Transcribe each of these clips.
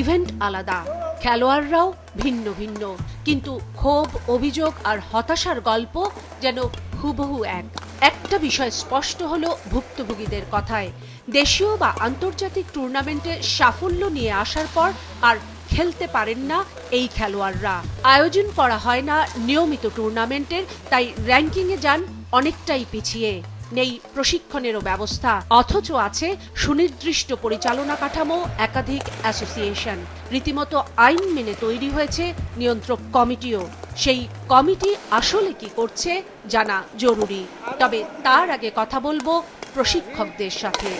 Event আলাদা। খেলোয়াড়রাও ভিন্ন ভিন্ন। কিন্তু ক্ষোভ, অভিযোগ আর হতাশার গল্প যেন হুবহু এক। একটা বিষয় স্পষ্ট হলো ভুক্তভোগীদের কথায়। দেশীয় বা আন্তর্জাতিক টুর্নামেন্টে সাফল্য নিয়ে আসার পর আর খেলতে পারেন না এই খেলোয়াড়রা। আয়োজন করা হয় না নিয়মিত টুর্নামেন্টের, তাই র্যাঙ্কিংয়ে যান অনেকটাই পিছিয়ে। নেই প্রশিক্ষণেরও ব্যবস্থা। অথচ আছে সুনির্দিষ্ট পরিচালনা কাঠামো, একাধিক অ্যাসোসিয়েশন। রীতিমতো আইন মেনে তৈরি হয়েছে নিয়ন্ত্রক কমিটিও। সেই কমিটি আসলে কি করছে জানা জরুরি। তবে তার আগে কথা বলব প্রশিক্ষকদের সাথে।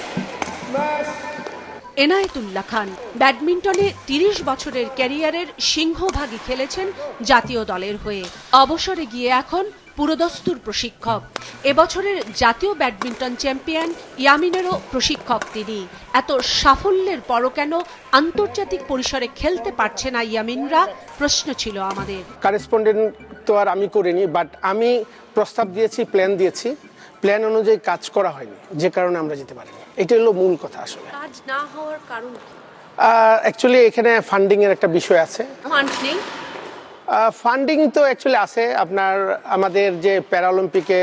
এনায়েতুল্লাহ খান ব্যাডমিন্টনে তিরিশ বছরের ক্যারিয়ারের সিংহভাগই খেলেছেন জাতীয় দলের হয়ে। অবসরে গিয়ে এখন পুরোদস্তুর প্রশিক্ষক। এবছরের জাতীয় ব্যাডমিন্টন চ্যাম্পিয়ন ইয়ামিনেরও প্রশিক্ষক তিনি। এত সাফল্যের পরও কেন আন্তর্জাতিক পরিসরে খেলতে পারছে না ইয়ামিনরা? প্রশ্ন ছিল আমাদের। কারেসপন্ডেন্ট তো আর আমি করিনি বাট আমি প্রস্তাব দিয়েছি প্ল্যান দিয়েছি। প্ল্যান অনুযায়ী কাজ করা হয়নি যে কারণে আমরা যেতে পারিনি। এটা হলো মূল কথা আসলে। কাজ না হওয়ার কারণ অ্যাকচুয়ালি এখানে ফান্ডিং এর একটা বিষয় আছে। ফান্ড নেই ফান্ডিং তো অ্যাকচুয়ালি আছে। আপনার আমাদের যে প্যারাঅলিম্পিকে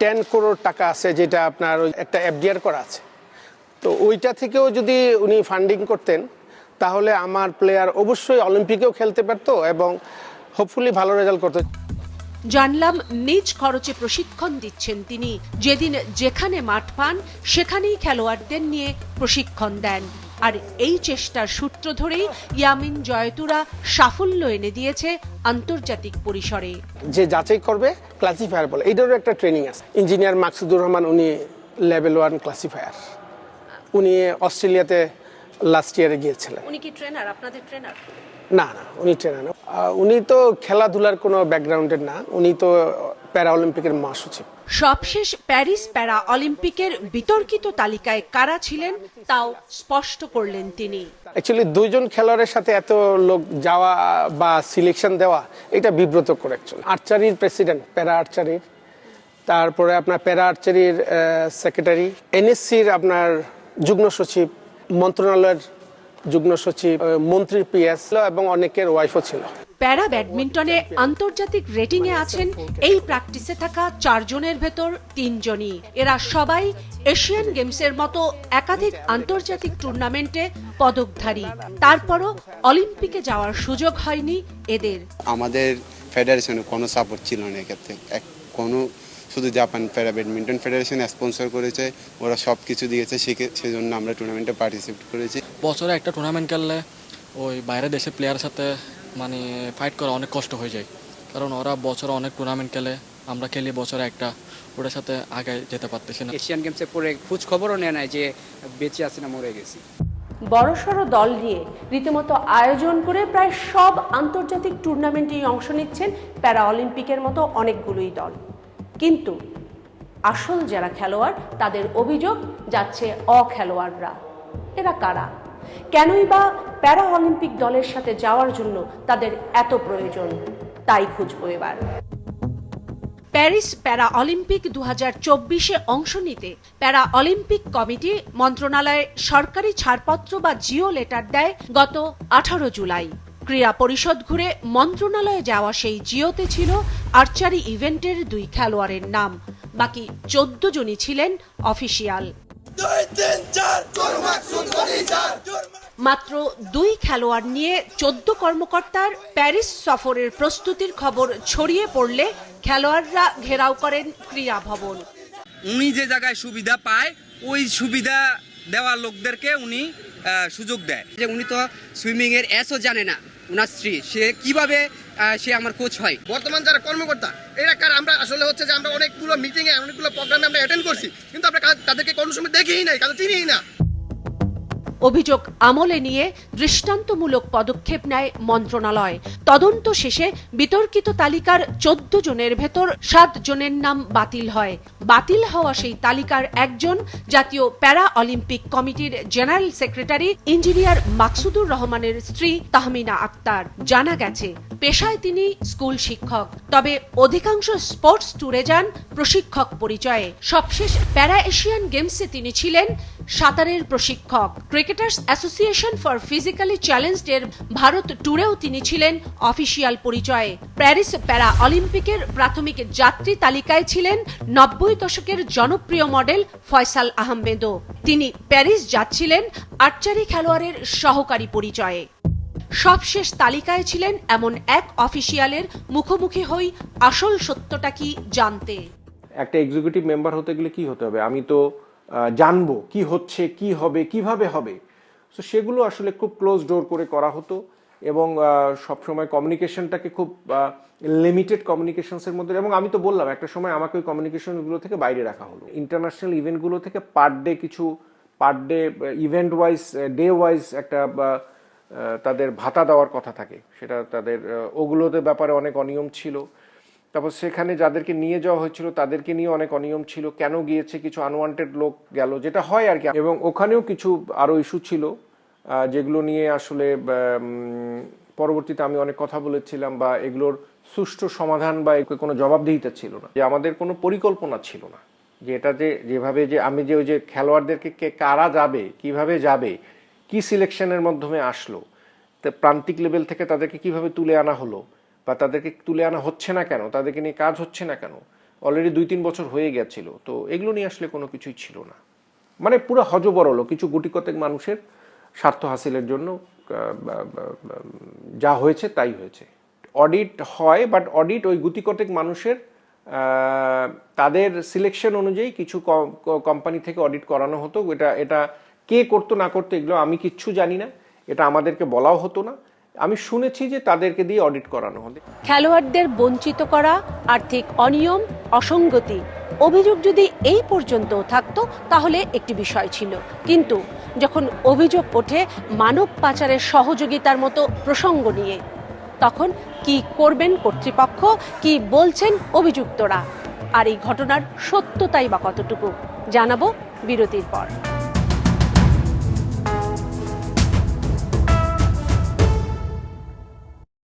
টেন করোড় টাকা আছে যেটা আপনার একটা এফডিআর করা আছে। তো ওইটা থেকেও যদি উনি ফান্ডিং করতেন, তাহলে আমার প্লেয়ার অবশ্যই অলিম্পিকেও খেলতে পারতো এবং হোপফুলি ভালো রেজাল্ট করতো। জানলাম নিজ খরচে প্রশিক্ষণ দিচ্ছেন তিনি। যেদিন যেখানে মাঠ পান, সেখানেই খেলোয়াড়দের নিয়ে প্রশিক্ষণ দেন। আর এই চেষ্টার সূত্র ধরেই ইয়ামিন জয়তুরা সাফল্য এনে দিয়েছে আন্তর্জাতিক পরিসরে। যে যাচাই করবে ক্লাসিফায়ার বলে। এইটারও একটা ট্রেনিং আছে। ইঞ্জিনিয়ার মাকসুদুর রহমান উনি লেভেল ওয়ান ক্লাসিফায়ার উনি অস্ট্রেলিয়াতে লাস্ট ইয়ারে গিয়েছিলেন। উনি কি ট্রেনার আপনাদের ট্রেনার না না উনি ট্রেনার না। উনি তো খেলাধুলার কোনো ব্যাকগ্রাউন্ডের না। উনি তো প্যারা অলিম্পিকের মহাসচিব সবশেষ প্যারিস প্যারা অলিম্পিকের বিতর্কিত তালিকায় কারা ছিলেন তাও স্পষ্ট করলেন তিনি। অ্যাকচুয়ালি দুইজন খেলোয়াড়ের সাথে এত লোক যাওয়া বা সিলেকশন দেওয়া এটা বিব্রতকর অ্যাকচুয়ালি আর্চারির প্রেসিডেন্ট প্যারা আর্চারির তারপরে আপনার প্যারা আর্চারির সেক্রেটারি এনএসসির আপনার যুগ্ম সচিব মন্ত্রণালয়ের যুগ্ম সচিব মন্ত্রীর পিএস এবং অনেকের ওয়াইফও ছিল। প্যারা ব্যাডমিন্টনে আন্তর্জাতিক রেটিংয়ে আছেন এই প্র্যাকটিসে থাকা চারজনের ভেতর তিনজনই। এরা সবাই এশিয়ান গেমসের মতো একাধিক আন্তর্জাতিক টুর্নামেন্টে পদকধারী। তারপরও অলিম্পিকে যাওয়ার সুযোগ হয়নি এদের। আমাদের ফেডারেশনে কোনো সাপোর্ট ছিল না এক্ষেত্রে। এক কোনো শুধু জাপান প্যারা ব্যাডমিন্টন ফেডারেশন স্পন্সর করেছে ওরা সব কিছু দিয়েছে সেজন্য আমরা টুর্নামেন্টে পার্টিসিপেট করেছি। বছরে একটা টুর্নামেন্ট খেললে ওই বাইরের দেশের প্লেয়ারের সাথে মানে ফাইট করা অনেক কষ্ট হয়ে যায়। কারণ ওরা বছরে অনেক টুর্নামেন্ট খেলে আমরা খেলি বছরে একটা ওটার সাথে আগে যেতে পারতেছি না। এশিয়ান গেমসে পরে খোঁজ খবরও নেয় নাই যে বেঁচে আছি না মরে গেছি। বড়সড় দল নিয়ে রীতিমতো আয়োজন করে প্রায় সব আন্তর্জাতিক টুর্নামেন্টেই অংশ নিচ্ছেন প্যারা অলিম্পিকের মতো অনেকগুলোই দল। কিন্তু আসল যারা খেলোয়াড় তাদের অভিযোগ যাচ্ছে অখেলোয়াড়রা। এরা কারা? কেনই বা প্যারা অলিম্পিক দলের সাথে যাওয়ার জন্য তাদের এত প্রয়োজন? তাই খুঁজবো এবার। প্যারিস প্যারা অলিম্পিক দু হাজার চব্বিশে অংশ নিতে প্যারা অলিম্পিক কমিটি মন্ত্রণালয়ে সরকারি ছাড়পত্র বা জিও লেটার দেয় গত আঠারো জুলাই। ক্রীড়া পরিষদ ঘুরে মন্ত্রণালয়ে যাওয়া সেই জিওতে ছিল আর্চারি ইভেন্টের দুই খেলোয়াড়ের নাম। বাকি চোদ্দ জনই ছিলেন অফিসিয়াল। মাত্র দুই খেলোয়াড় নিয়ে চোদ্দ কর্মকর্তার প্যারিস সফরের প্রস্তুতির খবর ছড়িয়ে পড়লে খেলোয়াড়রা ঘেরাও করেন ক্রীড়া ভবন। উনি যে জায়গায় সুবিধা পায় ওই সুবিধা দেওয়া লোকদেরকে উনি আহ, সুযোগ দেয়। যে উনি তো সুইমিং এর এসও জানে না উনার স্ত্রী। সে কীভাবে সে আমার কোচ হয়। বর্তমান যারা কর্মকর্তা, এরা কার? আমরা আসলে হচ্ছে যে আমরা অনেকগুলো মিটিংয়ে অনেকগুলো প্রোগ্রামে আমরা অ্যাটেন্ড করছি। কিন্তু আমরা তাদেরকে কোনো সময় দেখিই নাই কারণ চিনিই না। অভিযোগ আমলে নিয়ে দৃষ্টান্তমূলক পদক্ষেপ নেয় মন্ত্রণালয়। তদন্ত শেষে বিতর্কিত তালিকার চোদ্দ জনের ভেতর সাত জনের নাম বাতিল হয়। বাতিল হওয়া সেই তালিকার একজন জাতীয় প্যারা অলিম্পিক কমিটির জেনারেল সেক্রেটারি ইঞ্জিনিয়ার মাকসুদুর রহমানের স্ত্রী তাহমিনা আক্তার। জানা গেছে, পেশায় তিনি স্কুল শিক্ষক, তবে অধিকাংশ স্পোর্টস ট্যুরে যান প্রশিক্ষক পরিচয়ে। সবশেষ প্যারা এশিয়ান গেমসে তিনি ছিলেন সাঁতারের প্রশিক্ষক। Cricketers association for physically challenged এর ভারত ট্যুরেও তিনি ছিলেন অফিসিয়াল পরিচয়ে। প্যারিস প্যারা অলিম্পিকের প্রাথমিক যাত্রী তালিকায় ছিলেন নব্বই দশকের জনপ্রিয় মডেল ফয়সাল আহমেদও। তিনি প্যারিস যাচ্ছিলেন আর্চারি খেলোয়াড়ের সহকারী পরিচয়ে। সবশেষ তালিকায় ছিলেন এমন এক অফিসিয়ালের মুখোমুখি হই আসল সত্যটা কি জানতে। একটা এক্সিকিউটিভ মেম্বার হতে গেলে কি হতে হবে? আমি তো জানব কি হচ্ছে, কি হবে, কীভাবে হবে। তো সেগুলো আসলে খুব ক্লোজ ডোর করে করা হতো এবং সবসময় কমিউনিকেশনটাকে খুব লিমিটেড কমিউনিকেশনসের মধ্যে এবং আমি তো বললাম, একটা সময় আমাকে ওই কমিউনিকেশনগুলো থেকে বাইরে রাখা হলো। ইন্টারন্যাশনাল ইভেন্টগুলো থেকে পার ডে কিছু per day event wise day wise একটা তাদের ভাতা দেওয়ার কথা থাকে। সেটা তাদের ওগুলোতে ব্যাপারে অনেক অনিয়ম ছিল। তারপর সেখানে যাদেরকে নিয়ে যাওয়া হয়েছিল, তাদেরকে নিয়ে অনেক অনিয়ম ছিল, কেন গিয়েছে, কিছু আনওয়ান্টেড লোক গেল, যেটা হয় আর কি। এবং ওখানেও কিছু আরও ইস্যু ছিল যেগুলো নিয়ে আসলে পরবর্তীতে আমি অনেক কথা বলেছিলাম বা এগুলোর সুষ্ঠু সমাধান বা কোনো জবাবদিহিতা ছিল না, যে আমাদের কোনো পরিকল্পনা ছিল না, যে এটা যে, যেভাবে যে আমি যে ওই যে খেলোয়াড়দেরকে কে, কারা যাবে, কীভাবে যাবে, কি সিলেকশনের মাধ্যমে আসলো, তা প্রান্তিক লেভেল থেকে তাদেরকে কীভাবে তুলে আনা হলো বা তাদেরকে তুলে আনা হচ্ছে না কেন? তাদেরকে নিয়ে কাজ হচ্ছে না কেন? অলরেডি দুই তিন বছর হয়ে গেছিল। তো এগুলো নিয়ে আসলে কোনো কিছুই ছিল না। মানে পুরো হজবরল কিছু গুটি কতেক মানুষের স্বার্থ হাসিলের জন্য যা হয়েছে তাই হয়েছে। অডিট হয় বাট অডিট ওই গুটি কতেক মানুষের তাদের সিলেকশন অনুযায়ী কিছু কোম্পানি থেকে অডিট করানো হতো। এটা এটা কে করতো না করতো এগুলো আমি কিচ্ছু জানি না। এটা আমাদেরকে বলাও হতো না। আমি শুনেছি যে তাদেরকে দিয়ে অডিট করানো হতো খেলোয়াড়দের বঞ্চিত করা, আর্থিক অনিয়ম, অসঙ্গতি, অভিযোগ যদি এই পর্যন্ত থাকতো, তাহলে একটি বিষয় ছিল। কিন্তু যখন অভিযোগ ওঠে মানব পাচারের সহযোগিতার মতো প্রসঙ্গ নিয়ে, তখন কি করবেন কর্তৃপক্ষ, কি বলছেন অভিযুক্তরা? আর এই ঘটনার সত্যতাই বা কতটুকু? জানাব বিরতির পর।